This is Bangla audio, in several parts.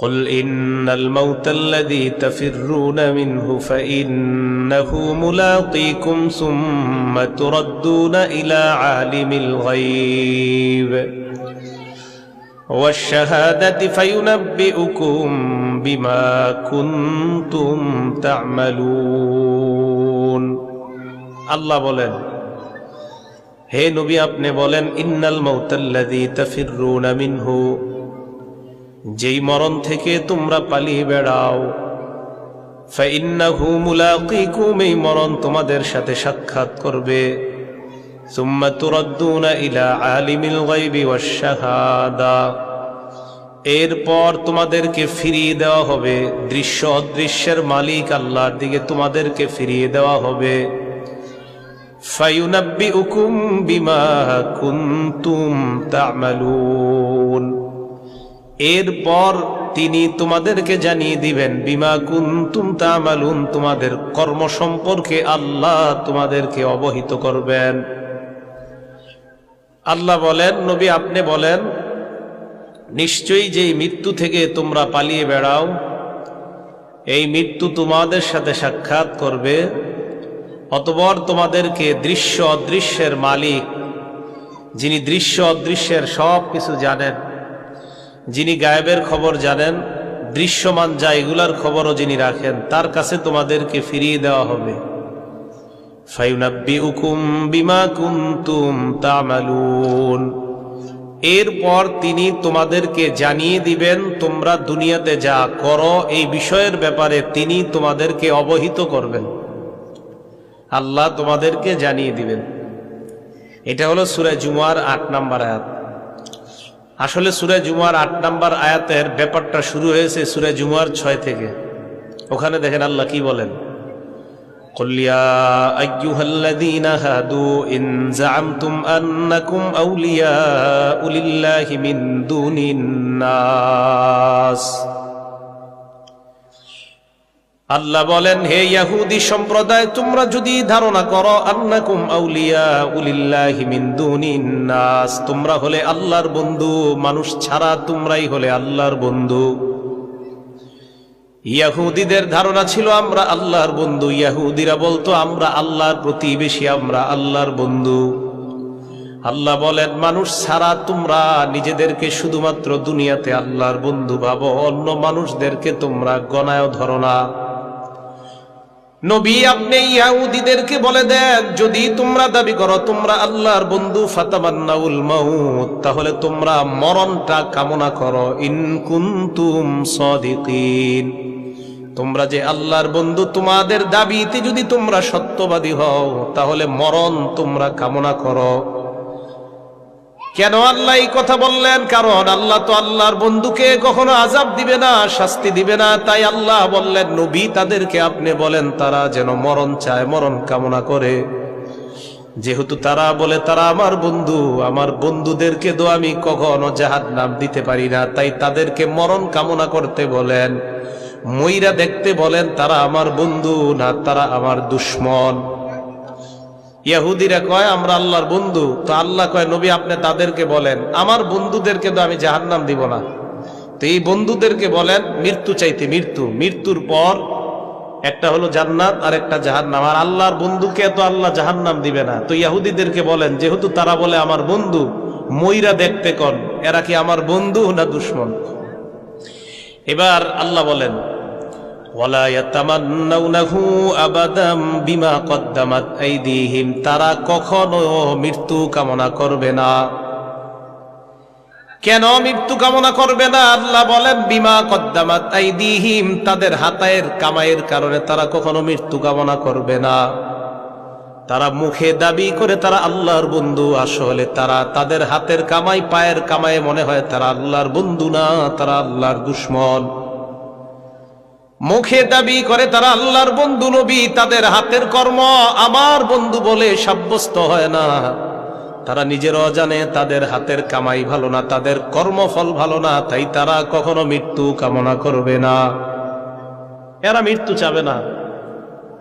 قل إن الموت الذي تفرون منه فإنه ملاقيكم ثم تردون إلى عالم الغيب والشهادة فينبئكم بما كنتم تعملون الله বলেন হে নবী আপনি বলেন ইন্নাল মাউতাল্লাযী তাফিররুনা মিনহু যেই মরণ থেকে তোমরা পালিয়ে বেড়াও। ফাইন্নাহু মুলাকিকুম, এই মরণ তোমাদের সাথে সাক্ষাৎ করবে। সুম্মা তুরাদ্দুনা ইলা আলিমিল গায়বি ওয়াশ শাহাদা। এরপর তোমাদেরকে ফিরিয়ে দেওয়া হবে। দৃশ্য অদৃশ্যের মালিক আল্লাহর দিকে তোমাদেরকে ফিরিয়ে দেওয়া হবে। ফায়ুনাব্বিউকুম বিমা কুনতুম তা'মালুন। এরপর তিনি তোমাদেরকে জানিয়ে দিবেন, বিমা কুনতুম তা'মালুন, তোমাদের কর্ম সম্পর্কে আল্লাহ তোমাদেরকে অবহিত করবেন। আল্লাহ বলেন, নবী আপনি বলেন, নিশ্চয়ই যেই মৃত্যু থেকে তোমরা পালিয়ে বেড়াও, এই মৃত্যু তোমাদের সাথে সাক্ষাৎ করবে অতবর তোমাদেরকে দৃশ্য অদৃশ্যের মালিক, যিনি দৃশ্য অদৃশ্যের সব কিছু জানেন যিনি গায়েবের খবর জানেন, দৃশ্যমান যা এগুলার খবরও যিনি রাখেন, তার কাছে তোমাদেরকে ফিরিয়ে দেওয়া হবে। এরপর তিনি তোমাদেরকে জানিয়ে দিবেন, তোমরা দুনিয়াতে যা করো, এই বিষয়ের ব্যাপারে তিনি তোমাদেরকে অবহিত করবেন। আল্লাহ তোমাদেরকে জানিয়ে দিবেন। এটা হলো সুরে জুমার আট নাম্বার আয়াত। আসলে সুরে জুমার আট নাম্বার আয়াতের ব্যাপারটা শুরু হয়েছে সুরে জুমার ছয় থেকে। ওখানে দেখেন আল্লাহ কি বলেন? কল্যা আউলিয়া আল্লাহ বলেন, হে ইয়াহুদি সম্প্রদায়, তোমরা যদি ধারণা করো, আন্নাকুম আউলিয়া উলিল্লাহি মিন দুনিন নাস, তোমরা হলে আল্লাহর বন্ধু, মানুষ ছাড়া তোমরাই হলে আল্লাহর বন্ধু। ইয়াহুদিদের ধারণা ছিল, আমরা আল্লাহর বন্ধু। ইয়াহুদিরা বলতো, আমরা আল্লাহর প্রতিবেশী, আমরা আল্লাহর বন্ধু। আল্লাহ বলেন, মানুষ ছাড়া তোমরা নিজেদেরকে শুধুমাত্র দুনিয়াতে আল্লাহর বন্ধু ভাবো, অন্য মানুষদেরকে তোমরা গণায় ধরো না। নবী, আপনি ইয়াউদিদেরকে বলে দেন, যদি তোমরা দাবি করো, তোমরা আল্লাহর বন্ধু, ফাতামান্নাউল মাউত, তাহলে তোমরা মরণটা কামনা করো, ইন কুনতুম সাদিকিন। তোমরা যে আল্লাহর বন্ধু, তোমাদের দাবিতে যদি তোমরা সত্যবাদী হও, তাহলে মরণ তোমরা কামনা করো। কেন আল্লাহ এই কথা বললেন? কারণ আল্লাহ তো আল্লাহর বন্ধুকে কখনো আজাব দিবে না, শাস্তি দিবে না। তাই আল্লাহ বললেন, নবী তাদেরকে আপনি বলেন, তারা যেন মরণ চায়, মরণ কামনা করে। যেহেতু তারা বলে, তারা আমার বন্ধু, আমার বন্ধুদেরকে তো আমি কখনো জাহাদ নাম দিতে পারি না। তাই তাদেরকে মরণ কামনা করতে বলেন। মইরা দেখতে বলেন, তারা আমার বন্ধু না, তারা আমার দুশ্মন। ইয়াহুদিরা কয়, আমরা আল্লাহর বন্ধু। তো আল্লাহ কয়, নবী, আপনি তাদেরকে বলেন, আমার বন্ধুদেরকে তো আমি জাহার নাম দিব না। তো এই বন্ধুদেরকে বলেন, মৃত্যু চাইতে মৃত্যু, মৃত্যুর পর একটা হলো জান্নাত, আর একটা জাহার নাম আর আল্লাহর বন্ধুকে তো আল্লাহ জাহার নাম দিবে না। তো ইয়াহুদিদেরকে বলেন, যেহেতু তারা বলে আমার বন্ধু, মইরা দেখতে কন, এরা কি আমার বন্ধু না দুশ্মন? এবার আল্লাহ বলেন বিমা কদ্দামাত তারা কখনো মৃত্যু কামনা করবে না। কেন মৃত্যু কামনা করবে না? আল্লাহ বলেন, বিমা কদ্দামাত আইদিহিম, তাদের হাতায়ের কামাইয়ের কারণে তারা কখনো মৃত্যু কামনা করবে না। তারা মুখে দাবি করে তারা আল্লাহর বন্ধু, আসলে তারা তাদের হাতের কামাই, পায়ের কামাই মনে হয় তারা আল্লাহর বন্ধু না, তারা আল্লাহর দুশ্মন। মুখে দাবি করে তারা আল্লাহর বন্ধু নবী, তাদের হাতের কর্ম আমার বন্ধু বলে সাব্যস্ত হয় না। তারা নিজেরও জানে তাদের হাতের কামাই ভালো না, তাদের কর্মফল ভালো না, তাই তারা কখনো মৃত্যু কামনা করবে না। এরা মৃত্যু চাবে না।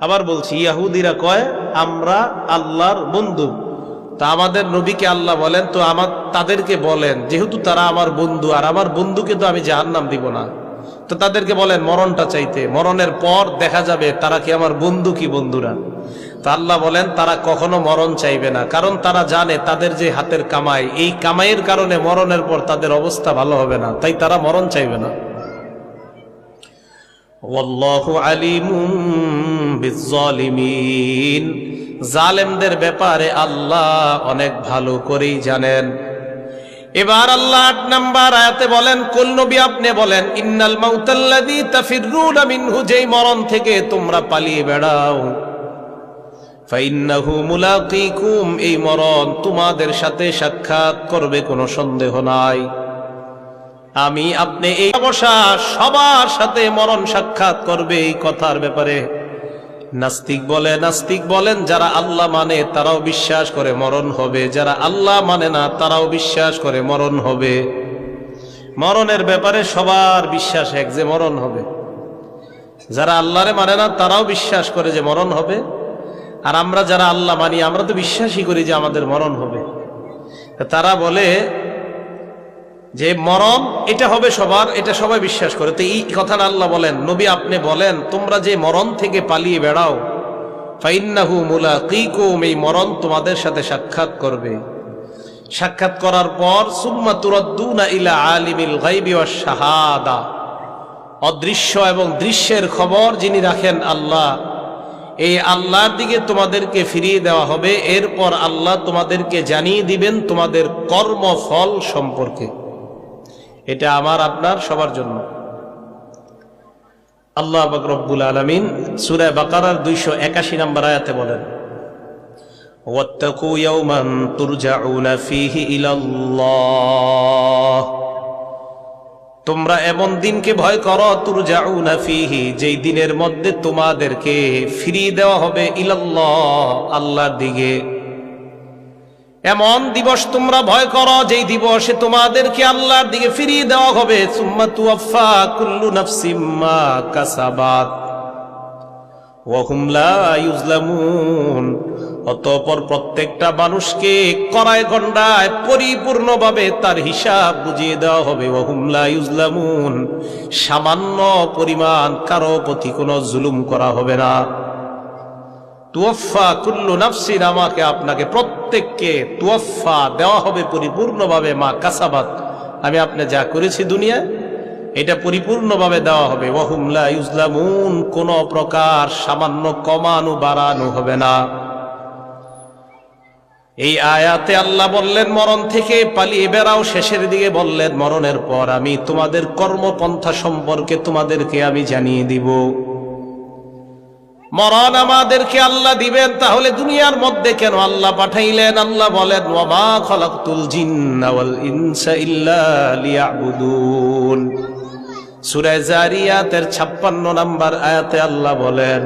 আবার বলছি, ইয়াহুদিরা কয়, আমরা আল্লাহর বন্ধু। তা আমাদের নবীকে আল্লাহ বলেন, তো আমার তাদেরকে বলেন, যেহেতু তারা আমার বন্ধু, আর আমার বন্ধুকে তো আমি জাহান্নাম দিব না। তো তাদেরকে বলেন, মরণটা চাইতে। মরণের পর দেখা যাবে তারা কি আমার বন্ধু কি বন্ধুরা? তা আল্লাহ বলেন, তারা কখনো মরণ চাইবে না। কারণ তারা জানে তাদের যে হাতের কামাই, এই কামাইয়ের কারণে মরণের পর তাদের অবস্থা ভালো হবে না। তাই তারা মরণ চাইবে না। জালেমদের ব্যাপারে আল্লাহ অনেক ভালো করেই জানেন। এবার আল্লাহ আট নাম্বার আয়াতে বলেন কুল নবী আপনি বলেন, ইন্নাল মাউতাল্লাযী তাফিররুনা মিনহু যেই মরণ থেকে তোমরা পালিয়ে বেড়াও। ফাইন্নাহু মুলাকিকুম, এই মরণ তোমাদের সাথে সাক্ষাৎ করবে, কোনো সন্দেহ নাই। আমি, আপনি এই অবসা সবার সাথে মরণ সাক্ষাৎ করবে, এই কথার ব্যাপারে। নাস্তিক বলে, নাস্তিক বলেন, যারা আল্লাহ মানে তারাও বিশ্বাস করে মরণ হবে। যারা আল্লাহ মানে না, তারাও বিশ্বাস করে মরণ হবে। মরণের ব্যাপারে সবার বিশ্বাস এক যে মরণ হবে। যারা আল্লাহরে মানে না, তারাও বিশ্বাস করে যে মরণ হবে। আর আমরা যারা আল্লাহ মানি, আমরা তো বিশ্বাসই করি যে আমাদের মরণ হবে। তারা বলে যে মরণ, এটা হবে সবার, এটা সবাই বিশ্বাস করে। তো এই কথাটা আল্লাহ বলেন, নবী আপনি বলেন, তোমরা যে মরণ থেকে পালিয়ে বেড়াও, ফাইন্নাহু মুলাকিকুম, এই মরণ তোমাদের সাথে সাক্ষাৎ করবে। সাক্ষাৎ করার পর, সুম্মা তুরাদ্দুনা ইলা আলিমিল গায়বি ওয়াশ শাহাদা। অদৃশ্য এবং দৃশ্যের খবর যিনি রাখেন আল্লাহ, এই আল্লাহর দিকে তোমাদেরকে ফিরিয়ে দেওয়া হবে। এরপর আল্লাহ তোমাদেরকে জানিয়ে দিবেন তোমাদের কর্মফল সম্পর্কে। এটা আমার আপনার সবার জন্য আল্লাহ রব্বুল আলমিন সুরায় বাকারার দুইশো একাশি নম্বর আয়াতে বলেন واتقوا يوما ترجعون فيه إلى الله তোমরা এমন দিনকে ভয় করো তুরজাউনা ফিহি যেই দিনের মধ্যে তোমাদেরকে ফিরিয়ে দেওয়া হবে ইলাল্লাহ আল্লাহর দিকে এমন দিবস তোমরা ভয় করো, যেই দিবসে তোমাদেরকে আল্লাহর দিকে ফিরিয়ে দেওয়া হবে। সুম্মা কুল্লু নাফসিম মা কাসাবাত। ওয়াহুম লা ইউজলামুন অতঃপর প্রত্যেকটা মানুষকে করায় গন্ডায় পরিপূর্ণভাবে তার হিসাব বুঝিয়ে দেওয়া হবে। ওয়াহুম লা ইউজলামুন সামান্য পরিমাণ কারও প্রতি কোনো জুলুম করা হবে না। তুয়াফা কুল্লু নাফসিন, আমাকে আপনাকে প্রত্যেককে তুয়াফা দেওয়া হবে পরিপূর্ণভাবে, মা কাসাবাত। আমি আপনি যা করেছি দুনিয়ায়, এটা পরিপূর্ণভাবে দেওয়া হবে। ওয়াহুমলা ইউজলামুন, কোন প্রকার সামান্য কমানো বাড়ানো হবে না। এই আয়াতে আল্লাহ বললেন, মরণ থেকে পালিয়ে বেড়াও, শেষের দিকে বললেন, মরণের পর আমি তোমাদের কর্মপন্থা সম্পর্কে তোমাদেরকে আমি জানিয়ে দিব। মরণ আমাদেরকে আল্লাহ দিবেন, তাহলে দুনিয়ার মধ্যে কেন আল্লাহ পাঠাইলেন? আল্লাহ বলেন, ওয়ামা খলাকতুল জিন্না ওয়াল ইনসা ইল্লা লিয়াবুদুন। সূরা জারিয়াতের 56 নাম্বার আয়াতে আল্লাহ বলেন,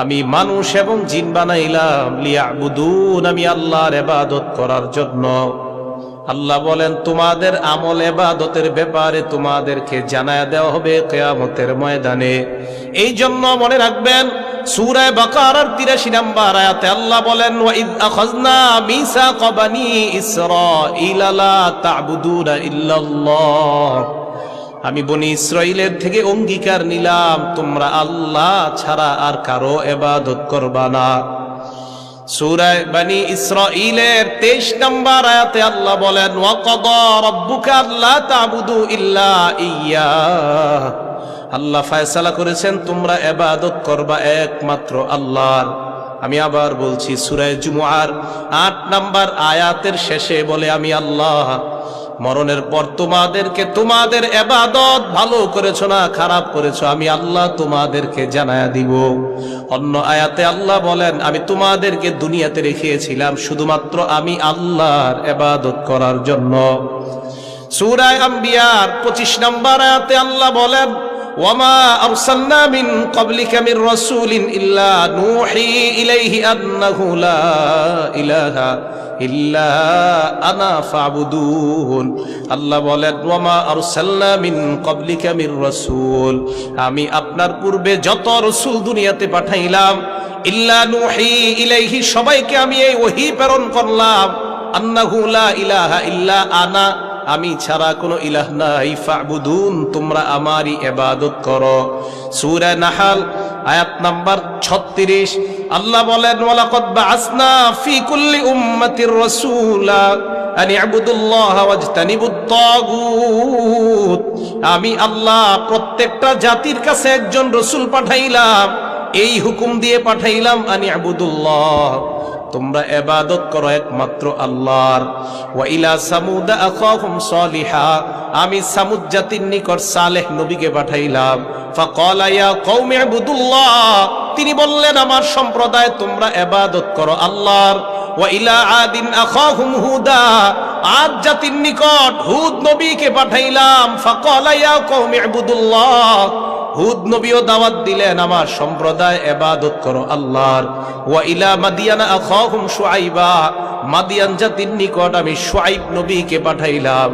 আমি মানুষ এবং জিন বানাইলাম, লিয়াবুদুন, আমি আল্লাহর ইবাদত করার জন্য। আল্লাহ বলেন, তোমাদের আমল এবাদতের ব্যাপারে তোমাদেরকে জানায় দেওয়া হবে কেয়ামতের ময়দানে। এই জন্য মনে রাখবেন সূরায়ে বাকারার 83 নম্বর আয়াতে আল্লাহ বলেন ওয়া ইয আখাযনা মিসাকা বানি ইসরাঈলা লা তা'বুদুনা ইল্লাল্লাহ। আমি বনি ইসরাইলের থেকে অঙ্গীকার নিলাম, তোমরা আল্লাহ ছাড়া আর কারও এবাদত করবা না। সূরায় বানি ইসরাঈলের 23 নম্বর আয়াতে আল্লাহ বলেন, ওয়া কাদা রাব্বুকা আল্লা তা'বুদু ইল্লা ইয়্যা আল্লাহ ফায়সালা করেছেন, তোমরা এবাদত করবা একমাত্র আল্লাহর। আমি আবার বলছি সূরায় জুমুআর 8 নম্বর আয়াতের শেষে বলে, আমি আল্লাহ, মরণের পর তোমাদেরকে, তোমাদের এবাদত ভালো করেছ না খারাপ করেছ, আমি আল্লাহ তোমাদেরকে জানায়া দিব। অন্য আয়াতে আল্লাহ বলেন, আমি তোমাদেরকে দুনিয়াতে রেখেছিলাম, শুধুমাত্র আমি আল্লাহর এবাদত করার জন্য। সূরায় আম্বিয়ার 25 নম্বর আয়াতে আল্লাহ বলেন ওয়ামা আরসালনা মিন ক্বাবলিকা মির রাসূলিন ইল্লা নূহি ইলাইহি আন্নাহু লা ইলাহা ইল্লা আনা ফাবুদুন। আল্লাহ বলেন, ওয়ামা আরসালনা মিন ক্বাবলিকা মির রাসূল, আমি আপনার পূর্বে যত রাসূল দুনিয়াতে পাঠাইলাম, ইল্লা নূহি ইলাইহি সবাইকে আমি এই ওহী প্রেরণ করলাম, আন্নাহু লা ইলাহা ইল্লা আনা আমি ছাড়া কোনো ইলাহ নাই, ফাবুদুন, তোমরা আমারই এবাদত করো। সূরা নাহাল, আয়াত নাম্বার 36 আল্লাহ বলেন, ওয়ালাকাদ বাআসনা ফি কুল্লি উম্মাতির রাসূলা আমি আল্লাহ প্রত্যেকটা জাতির কাছে একজন রসুল পাঠাইলাম, এই হুকুম দিয়ে পাঠাইলাম, আনি আবুদুল্লাহ তোমরা এবাদত করো একমাত্র আল্লাহর। ওয়া ইলা সামুদা আখাহুম সালিহা। আমি সামুদ জাতির নিকট সালেহ নবীকে পাঠাইলাম। ফাকালা ইয়া কওমি ইবুদুল্লাহ। তিনি বললেন, আমার সম্প্রদায়, তোমরা এবাদত করো আল্লাহর। ওয়া ইলা আদিন আখাহুম হুদা। আদ জাতির নিকট হুদ নবীকে পাঠাইলাম। ফাকালা ইয়া কওমি ইবুদুল্লাহ। হুদ নবীও দাওয়াত দিলেন, আমার সম্প্রদায় এবাদত করো আল্লাহর। ওয়া ইলা মাদিয়ানা আখাহুম শুআইবা। মাদিয়ান জাতির নিকট আমি শুআইব নবীকে পাঠাইলাম।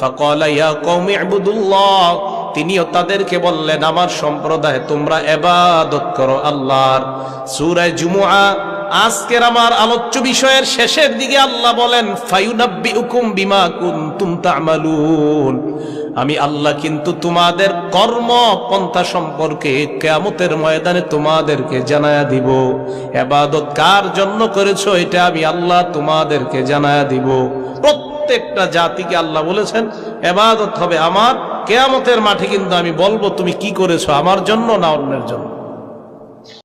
ফাকালা, ইয়া কওমি ইবুদুল্লাহ। তিনিও তাদেরকে বললেন, আমার সম্প্রদায়, তোমরা এবাদত করো আল্লাহর। সূরা জুমুআ, আজকের আমার আলোচ্য বিষয়ের শেষের দিকে আল্লাহ বলেন ফায়ুনাব্বি উকুম বিমা কুনতুম তা'মালুন। আমি আল্লাহ কিন্তু তোমাদের কর্ম পন্থা সম্পর্কে কেয়ামতের ময়দানে তোমাদেরকে জানায়া দিব। এবাদত কার জন্য করেছ এটা আমি আল্লাহ তোমাদেরকে জানায়া দিব। প্রত্যেকটা জাতিকে আল্লাহ বলেছেন, এবাদত হবে আমার, কেয়ামতের মাঠে কিন্তু আমি বলব তুমি কি করেছ, আমার জন্য না অন্যের জন্য?